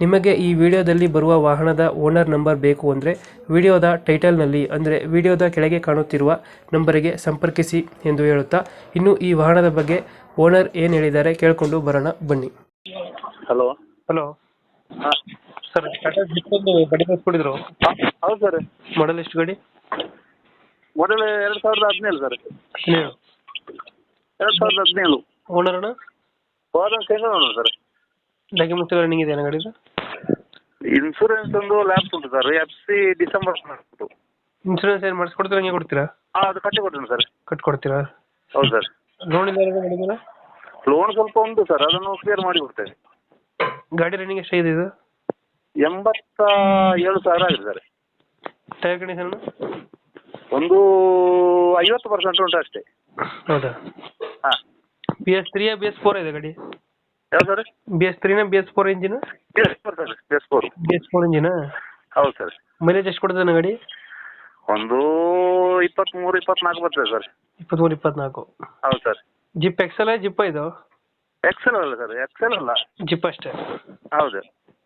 ನಿಮಗೆ ಈ ವಿಡಿಯೋದಲ್ಲಿ ಬರುವ ವಾಹನದ ಓನರ್ ನಂಬರ್ ಬೇಕು ಅಂದರೆ ವಿಡಿಯೋದ ಟೈಟಲ್ನಲ್ಲಿ ಅಂದರೆ ವಿಡಿಯೋದ ಕೆಳಗೆ ಕಾಣುತ್ತಿರುವ ನಂಬರಿಗೆ ಸಂಪರ್ಕಿಸಿ ಎಂದು ಹೇಳುತ್ತಾ ಇನ್ನು ಈ ವಾಹನದ ಬಗ್ಗೆ ಓನರ್ ಏನು ಹೇಳಿದ್ದಾರೆ ಕೇಳಿಕೊಂಡು ಬರೋಣ ಬನ್ನಿ. ಹಲೋ. ಹಲೋ. ಹಾಂ. ಸರ್ ಟಾಟಾ ಜಿಪ್ ಒಂದು ಗಾಡಿ ಕಳ್ಸ್ಕೊಡಿದ್ರು ಹೌದು ಸರ್. ಮಾಡಲ್ ಎಷ್ಟು ಗಾಡಿ? ಮೊದಲು ಎರಡು ಸಾವಿರದ ಹದಿನೇಳು ಸರ್. ಹದಿನೇಳು. ಎರಡು ಸಾವಿರದ ಹದಿನೇಳು. ಓನರ್ ಅಣ್ಣ? ಹೋದ ತಿಂಗಳು ಸರ್. ಡಾಕ್ಯುಮೆಂಟ್ಸ್ ರನ್ನಿಂಗ್ ಇದೆ ಗಾಡಿದು? ಇನ್ಸೂರೆನ್ಸ್ ಒಂದು ಲ್ಯಾಬ್ಸ್ ಉಂಟು ಸರ್ ಎಫ್ ಸಿ ಡಿಸೆಂಬರ್ ಉಂಟು ಇನ್ಶೂರೆನ್ಸ್ ಏನು ಮಾಡಿಸ್ಕೊಡ್ತೀರಾ ಹಂಗೆ ಕೊಡ್ತೀರಾ? ಹಾಂ ಅದು ಕಟ್ಟಿ ಕೊಡ್ತೀನಿ ಸರ್ ಕೊಡ್ತೀರಾ ಹೌದು ಸರ್ ಲೋನ್ ಇದೆ ಗಾಡಿ ಮೇಲೆ ಲೋನ್ ಸ್ವಲ್ಪ ಉಂಟು ಸರ್ ಅದನ್ನು ಕ್ಲಿಯರ್ ಮಾಡಿ ಕೊಡ್ತೇವೆ ಗಾಡಿ ರನ್ನಿಂಗ್ ಎಷ್ಟು ಇದು? ಎಂಬತ್ತ ಏಳು ಸಾವಿರ ಆಗಿದೆ ಸರ್ ಟೈರ್ ಕಂಡೀಷನ್ ಒಂದು ಐವತ್ತು ಪರ್ಸೆಂಟ್ ಉಂಟು ಅಷ್ಟೇ. ಹೌದಾ? ಹಾಂ. B S three B S four ಇದೆ ಗಾಡಿ? Sir? B S ತ್ರೀನ B S four engine S four sir S four B S four engine ಹೌದು ಸರ್. ಮೈಲೇಜ್ ಎಷ್ಟು ಕೊಡ್ತದೆ ಗಾಡಿ? ಒಂದು ಇಪ್ಪತ್ತ್ಮೂರು ಇಪ್ಪತ್ನಾಲ್ಕು ಬರ್ತದೆ ಸರ್. ಇಪ್ಪತ್ಮೂರು ಇಪ್ಪತ್ನಾಲ್ಕು. ಹೌದು ಸರ್. ಜಿಪ್ ಎಕ್ಸೆಲ್ ಜಿಪ್ ಇದು? ಎಕ್ಸೆಲ್ ಅಲ್ಲ ಸರ್ ಎಕ್ಸೆಲ್ ಅಲ್ಲ. ಜಿಪ್ ಅಷ್ಟೇ? ಹೌದು.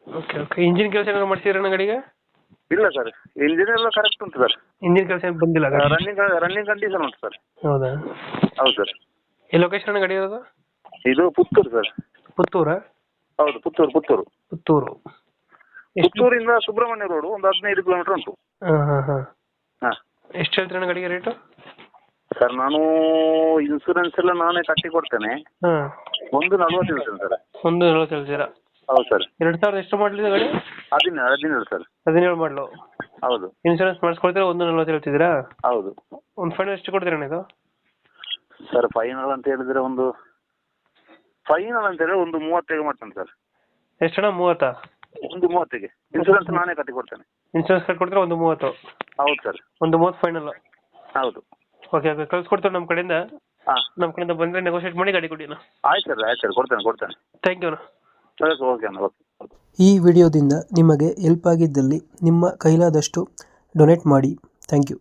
ಓಕೆ ಓಕೆ ಇಂಜಿನ್ ಕೆಲಸ ಏನಾದ್ರು ಮಾಡ್ಸಿದ್ರಣ್ಣ ಗಾಡಿಗೆ? ಇಲ್ಲ ಸರ್. ಇಂಜಿನ್ ಎಲ್ಲ ಕರೆಕ್ಟ್ ಉಂಟು ಸರ್. ಇಂಜಿನ್ ಕೆಲಸ ಏನು ಬಂದಿಲ್ಲ ರನ್ನಿಂಗ್ ರನ್ನಿಂಗ್ ಕಂಡೀಷನ್ ಉಂಟು ಸರ್. ಹೌದಾ? ಹೌದು ಸರ್. ಈ ಲೊಕೇಶನ್ ಗಾಡಿ ಇರೋದು? ಇದು ಪುತ್ತೂರು ಸರ್. ಪುತ್ತೂರ? ಹೌದು ಪುತ್ತೂರು ಪುತ್ತೂರು. ಪುತ್ತೂರು. ಪುತ್ತೂರಿಂದ ಸುಬ್ರಹ್ಮಣ್ಯ ರೋಡ್ ಒಂದು ಹದಿನೈದು ಕಿಲೋಮೀಟರ್ ಉಂಟು. ಹಾಂ ಹಾಂ ಹಾಂ. ಹಾಂ. ಎಷ್ಟು ಹೇಳ್ತೀರಣ್ಣ ಗಾಡಿಗೆ ರೇಟು ಸರ್ ನಾನು ಇನ್ಸೂರೆನ್ಸ್ ಎಲ್ಲ ನಾನೇ ಕಟ್ಟಿ ಕೊಡ್ತೇನೆ. ಹಾಂ. ಒಂದು ನಲ್ವತ್ತು ಹೇಳ್ತೇನೆ ಸರ್. ಒಂದು ನಲ್ವತ್ತು ಹೇಳ್ತೀರಾ? ಹೌದು ಸರ್. ಎರಡು ಸಾವಿರದ ಎಷ್ಟು ಮಾಡಲಿದೆ ಗಾಡಿ? ಹದಿನೇಳು ಹದಿನೇಳು ಸರ್. ಹದಿನೇಳು ಮಾಡಲು. ಹೌದು. ಇನ್ಶೂರೆನ್ಸ್ ಮಾಡಿಸ್ಕೊಳ್ತೀರಾ ಒಂದು ನಲ್ವತ್ತು ಹೇಳ್ತಿದ್ದೀರಾ? ಹೌದು. ಒಂದು ಫೈನಲ್ ಎಷ್ಟು ಕೊಡ್ತೀರಣ್ಣ ಇದು? ಸರ್ ಫೈನಲ್ ಅಂತ ಹೇಳಿದ್ರೆ ಒಂದು ಫೈನಲ್ ಅಂತ ಹೇಳಿದ್ರೆ ಒಂದು ಮೂವತ್ತೈದು ಮಾಡ್ತಾನೆ ಸರ್. ಎಷ್ಟಣ್ಣ ಮೂವತ್ತ? ಒಂದು ಮೂವತ್ತಿಗೆ ಇನ್ಶೂರೆನ್ಸ್ ನಾನೇ ಕಟ್ಟಿ ಕೊಡ್ತೇನೆ ಇನ್ಶೂರೆನ್ಸ್ ಕಟ್ಕೊಡ್ತೀರಾ ಒಂದು ಮೂವತ್ತು? ಹೌದು ಸರ್. ಒಂದು ಮೂವತ್ತು ಫೈನಲ್ ಹೌದು. ಓಕೆ ಓಕೆ ಕಳ್ಸ್ಕೊಡ್ತೀವಿ ನಮ್ಮ ಕಡೆಯಿಂದ. ಹಾಂ. ನಮ್ಮ ಕಡೆಯಿಂದ ಬಂದರೆ ನೆಗೋಷಿಯೇಟ್ ಮಾಡಿ ಗಾಡಿ ಕೊಡಿ ಅಣ್ಣ. ಆಯ್ತು ಸರ್ ಆಯ್ತು ಸರ್. ಕೊಡ್ತೇನೆ ಕೊಡ್ತೇನೆ. ಥ್ಯಾಂಕ್ ಯು ಅಣ್ಣ. ಓಕೆ ಓಕೆ ಅಣ್ಣ. ಓಕೆ ಈ ವಿಡಿಯೋದಿಂದ ನಿಮಗೆ ಹೆಲ್ಪ್ ಆಗಿದ್ದಲ್ಲಿ ನಿಮ್ಮ ಕೈಲಾದಷ್ಟು ಡೊನೇಟ್ ಮಾಡಿ. Thank you